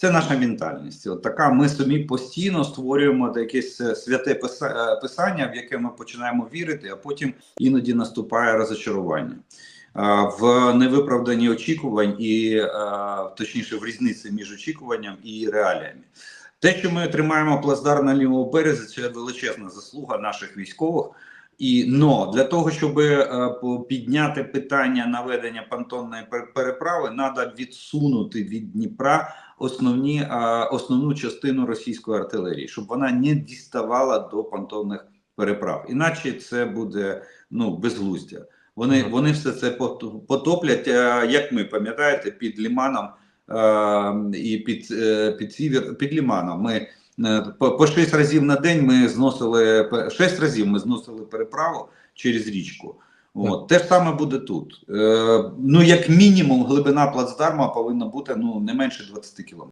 Це наша ментальність. От така ми собі постійно створюємо якесь е, святе е, писання, в яке ми починаємо вірити, а потім іноді наступає розочарування. В невиправданні очікувань і е, точніше в різниці між очікуванням і реаліями. Те, що ми тримаємо плацдарм на лівому березі, це величезна заслуга наших військових. І но для того, щоб е, підняти питання наведення понтонної переправи, треба відсунути від Дніпра основні е, основну частину російської артилерії, щоб вона не діставала до понтонних переправ. Іначе це буде ну безглуздя. Вони, вони все це пот- потоплять, е, як ми пам'ятаєте, під Ліманом е, і під, під, Сівер, під Ліманом. Ми по, по шість разів на день ми зносили пе- шість разів ми зносили переправу через річку. От те ж саме буде тут. Е, ну як мінімум, глибина плацдарма повинна бути ну не менше 20 кілометрів.